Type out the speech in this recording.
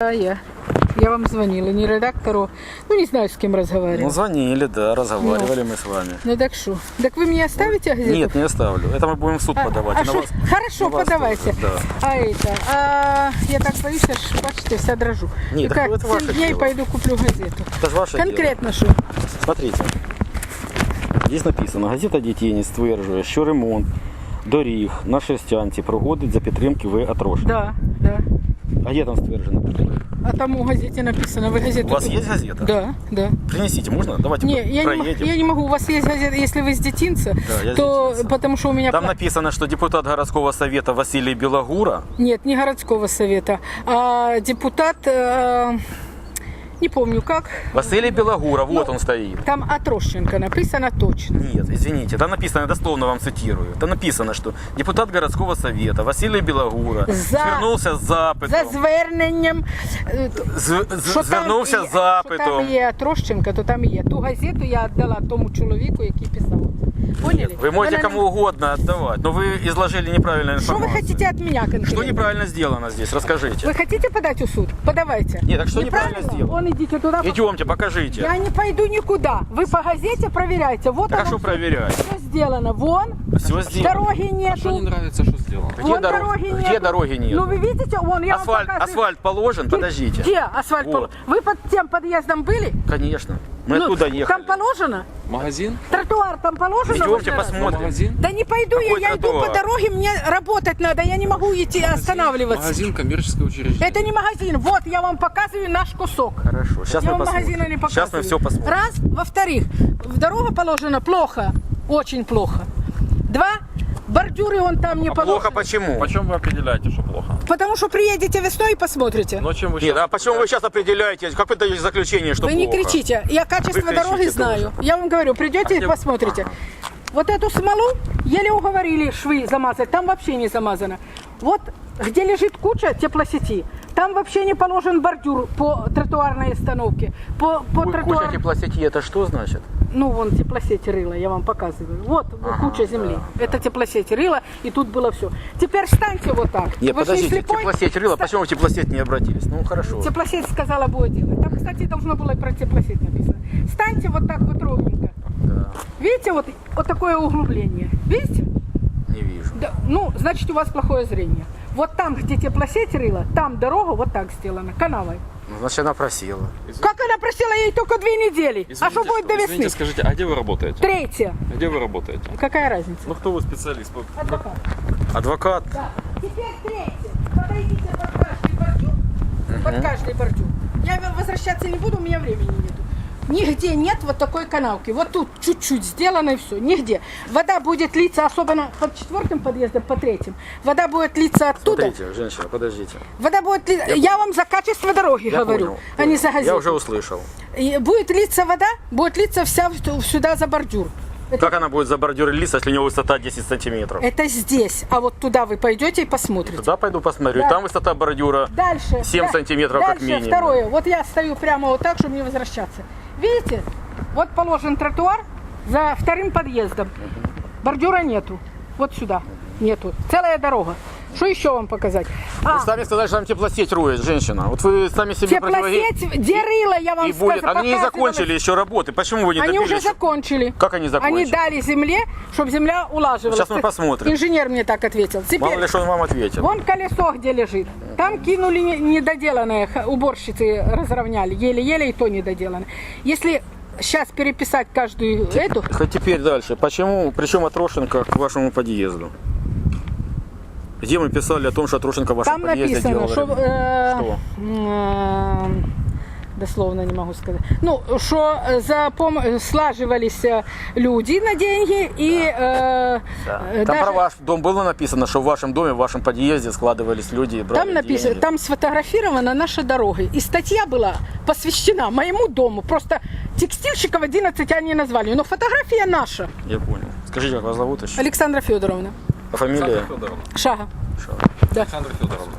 Да, я. Я вам звонила, не редактору. Ну, не знаю, с кем Ну, разговаривала. звонили, да, разговаривали мы с вами. Ну, так что? Так вы мне оставите газету? Нет, не оставлю. Это мы будем в суд А- подавать. а И на шо- вас- Хорошо, на вас подавайте. тоже, да. А это, а, я так боюсь, аж, бачите, вся дрожу. Ні, И так как, это ваше 7 дней дело. пойду куплю газету. Это же ваше дело. Конкретно что? Смотрите. Здесь написано, газета «Дітєнність» стверджує, що ремонт доріг на Шерстянці проводить за підтримки В. Атрошина. Да, да. А где там стверджено? А там у газете написано, вы газету... У вас есть газета? Да, да. Принесите, можно? Давайте Не, я не, м- проедем. я не могу. У вас есть газета, если вы с детинца, Да, то детинца. потому что у меня... Там написано, что депутат городского совета Василий Белогура Нет, не городского совета, а депутат, э, не помню как, Василий Белогура, вот Ну, он стоит. там Отрощенко написано точно. Нет, извините, там написано, я дословно вам цитирую. Там написано, что депутат городского совета Василий Белогура За- звернувся з запитом. За зверненням, е, З- з- що звернувся там, з є- що там запитом. є Трощенка, то там є. Ту газету я віддала тому чоловіку, який писав. Поняли? Вы можете Вона кому не- угодно отдавать, но вы изложили неправильную Что вы информацию. хотите от меня конкретно? Что неправильно сделано здесь? Расскажите. Вы хотите подать в суд? Подавайте. Нет, так что неправильно сделано? Вон идите туда. Идемте, покажите. Я не пойду никуда. Вы по газете проверяйте. Вот а оно что проверять? все сделано. Вон. Все сделано. Дороги нету. Что не нравится, что сделано? Где Вон дорог- дороги где нету. дороги нет? Ну вы видите, вон я Асфальт, вам показываю. асфальт положен? Где- Подождите. Где асфальт? Вот. положен? Вы под тем подъездом были? Конечно. Мы Ну, оттуда ехали. Там положено? Магазин? Тротуар там положено? Идемте посмотрим. Магазин? Да не пойду Какой я, я иду по тротуар? дороге, мне работать надо, я не могу идти останавливаться. Магазин, коммерческое учреждение. Это не магазин, вот я вам показываю наш кусок. Хорошо. Сейчас я мы вам посмотрим. магазина не показываю. Сейчас мы все посмотрим. Раз. Во-вторых, в дорога положена плохо, очень плохо. Два. Бордюры он там не А положены. плохо почему? Почем вы определяете, что плохо? Потому что приедете весной и посмотрите. Но чем вы Нет, щас- а почему вы сейчас определяете? Как вы даете заключение, что Вы не плохо? кричите. Я качество Вы дороги знаю. Я вам говорю, придете А и где- посмотрите. Вот эту смолу еле уговорили швы замазать. Там вообще не замазано. Вот где лежит куча теплосети, там вообще не положен бордюр по тротуарной остановке. По, по Ой, тротуар... Куча теплосети, это что значит? Ну, вон теплосеть рыла, я вам показываю. Вот куча земли. Это теплосеть рыла, и тут было все. Теперь встаньте вот так. Нет, Вы не подождите, слепой? теплосеть рыла, Ста- почему в теплосеть не обратились? Ну, хорошо. Теплосеть сказала, будет делать. Там, кстати, должно было и про теплосеть написано. Станьте вот так вот ровненько. Да, Видите, вот, вот такое углубление. Видите? не вижу. Да, ну, значит, у вас плохое зрение. Вот там, где теплосеть рыла, там дорога вот так сделана, канавой. Ну, значит, она просила. Как она просила ей только две недели? а что Извините, будет до весны? Извините, скажите, а где вы работаете? Третье. Где вы работаете? Какая разница? Ну кто вы специалист? Адвокат. Адвокат. Да. Теперь третье. Подойдите под каждый бордюр. Под каждый бордюр. Я возвращаться не буду, у меня времени нету. Нигде нет вот такой канавки. Вот тут чуть-чуть сделано и все. Нигде. Вода будет литься, особенно под четвертым подъездом, по третьим. Вода будет литься оттуда. Смотрите, женщина, подождите. Вода будет литься. Я, вам за качество дороги Я говорю, понял, а не за газету. Я уже услышал. И будет литься вода, будет литься вся сюда за бордюр. Это, Как она будет за бордюр литься, если у него высота 10 сантиметров? это здесь. А вот туда вы пойдете и посмотрите. Туда пойду посмотрю. Да. Там высота бордюра. Дальше. 7 да- сантиметров как дальше минимум. второе. Вот я стою прямо вот так, чтобы не возвращаться. Видите? Вот положен тротуар за вторым подъездом. Бордюра нету. Вот сюда нету. Целая дорога. Что еще вам показать? А, Вы сами сказали, что там теплосеть роет, женщина. Вот вы сами себе теплосеть, где рыла, я вам И будет. сказала, Они не показывала. закончили еще работы. Почему вы не Они добились? уже закончили. Как они закончили? Они дали земле, чтобы земля улаживалась. Сейчас мы посмотрим. Инженер мне так ответил. Теперь Мало ли, что он вам ответил. Вон колесо где лежит. Там кинули не- недоделанное, уборщицы разровняли. Еле-еле и то недоделано. Если сейчас переписать каждую эту... Теперь дальше. Почему, причем Атрошенко к вашему подъезду? Где мы писали о том, что Атрошенко в вашем Там подъезде написано, делал что... э, Что? м, Дословно не могу сказать. Ну, что за пом... слаживались э, люди на деньги и э, э, Там даже- про ваш дом было написано, что в вашем доме, в вашем подъезде складывались люди и брали Там написано, деньги. там сфотографирована наша дорога. И статья была посвящена моему дому. Просто текстильщиков 11 они назвали. Но фотография наша. Я понял. Скажите, как вас зовут еще? Александра Федоровна. Фамилия? Федоровна. Шага. Шо? Да. Александра Федоровна.